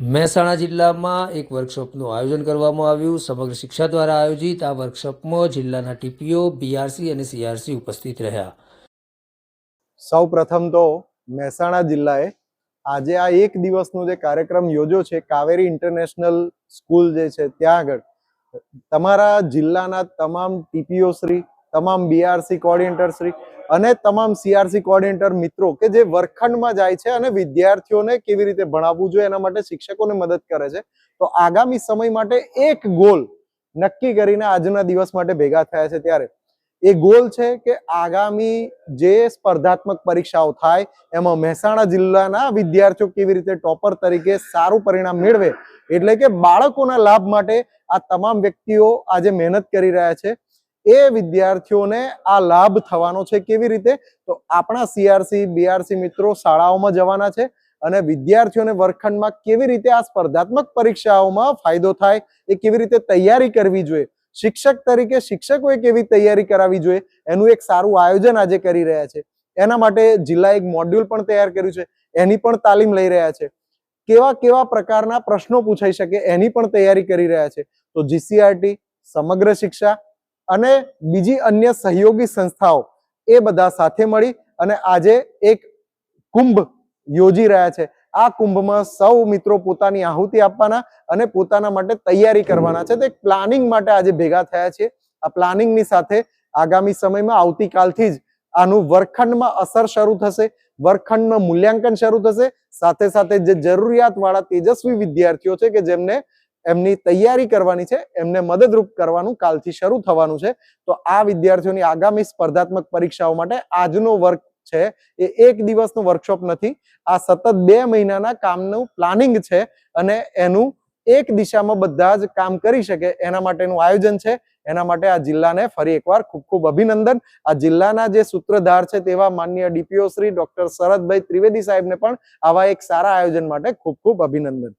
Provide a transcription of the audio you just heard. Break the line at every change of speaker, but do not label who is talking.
મહેસાણા જિલ્લામાં એક વર્કશોપનું આયોજન કરવામાં આવ્યું. સમગ્ર શિક્ષા દ્વારા આયોજિત આ વર્કશોપમાં જિલ્લાના ટીપીઓ, બીઆરસી અને સીઆરસી ઉપસ્થિત રહ્યા.
સૌ તો મહેસાણા જિલ્લાએ આજે આ એક દિવસનો જે કાર્યક્રમ યોજ્યો છે, કાવેરી ઇન્ટરનેશનલ સ્કૂલ જે છે, ત્યાં આગળ તમારા જિલ્લાના તમામ ટીપીઓ શ્રી તમામ બીઆરસી કોર્ડિનેટર શ્રી અને તમામ સીઆરસી કોર્ડિનેટર મિત્રો કે જે વર્ગખંડમાં જાય છે અને વિદ્યાર્થીઓને કેવી રીતે ભણાવવું જોઈએ એના માટે શિક્ષકોને મદદ કરે છે. તો આગામી સમય માટે એક ગોલ નક્કી કરીને આજના દિવસ માટે ભેગા થયા છે ત્યારે. એ ગોલ છે કે આગામી જે સ્પર્ધાત્મક પરીક્ષાઓ થાય એમાં મહેસાણા જિલ્લાના વિદ્યાર્થીઓ કેવી રીતે ટોપર તરીકે સારું પરિણામ મેળવે. એટલે કે બાળકોના લાભ માટે આ તમામ વ્યક્તિઓ આજે મહેનત કરી રહ્યા છે. એ વિદ્યાર્થીઓને આ લાભ થવાનો છે કેવી રીતે? તો આપણા સીઆરસી બીઆરસી મિત્રો શાળાઓમાં જવાના છે અને વિદ્યાર્થીઓને વર્ગખંડમાં કેવી રીતે આ સ્પર્ધાત્મક પરીક્ષાઓમાં ફાયદો થાય એ કેવી રીતે તૈયારી કરવી જોઈએ? શિક્ષક તરીકે શિક્ષકોએ કેવી તૈયારી કરાવવી જોઈએ? એનું એક સારું આયોજન આજે કરી રહ્યા છે. એના માટે જિલ્લા એક મોડ્યુલ પણ તૈયાર કર્યું છે. એની પણ તાલીમ લઈ રહ્યા છે. કેવા કેવા પ્રકારના પ્રશ્નો પૂછાઈ શકે એની પણ તૈયારી કરી રહ્યા છે. તો જીસીઆરટી સમગ્ર શિક્ષા અને બીજી અન્ય સહયોગી સંસ્થાઓ એ બધા સાથે મળી અને આજે એક કુંભ યોજી રહ્યા છે. આ કુંભમાં સૌ મિત્રો પોતાની આહુતિ આપવાના અને પોતાના માટે તૈયારી કરવાના છે. તે પ્લાનિંગ માટે આજે ભેગા થયા છે આ પ્લાનિંગની સાથે આગામી સમયમાં આવતીકાલથી જ આનું વર્ગખંડમાં અસર શરૂ થશે, વર્ગખંડમાં મૂલ્યાંકન શરૂ થશે. સાથે સાથે જે જરૂરિયાત તેજસ્વી વિદ્યાર્થીઓ છે કે જેમને એમની તૈયારી કરવાની છે, એમને મદદરૂપ કરવાનું કાલથી શરૂ થવાનું છે. તો આ વિદ્યાર્થીઓની આગામી સ્પર્ધાત્મક પરીક્ષાઓ માટે આજનો વર્ક છે, એ એક દિવસનો વર્કશોપ નથી, આ સતત બે મહિનાના કામનું પ્લાનિંગ છે અને એનું એક દિશામાં બધા જ કામ કરી શકે એના માટેનું આયોજન છે. એના માટે આ જિલ્લાને ફરી એકવાર ખૂબ ખૂબ અભિનંદન. આ જિલ્લાના જે સૂત્રધાર છે તેવા માન્ય ડીપીઓ શ્રી ડોક્ટર શરદભાઈ ત્રિવેદી સાહેબને પણ આવા એક સારા આયોજન માટે ખૂબ ખૂબ અભિનંદન.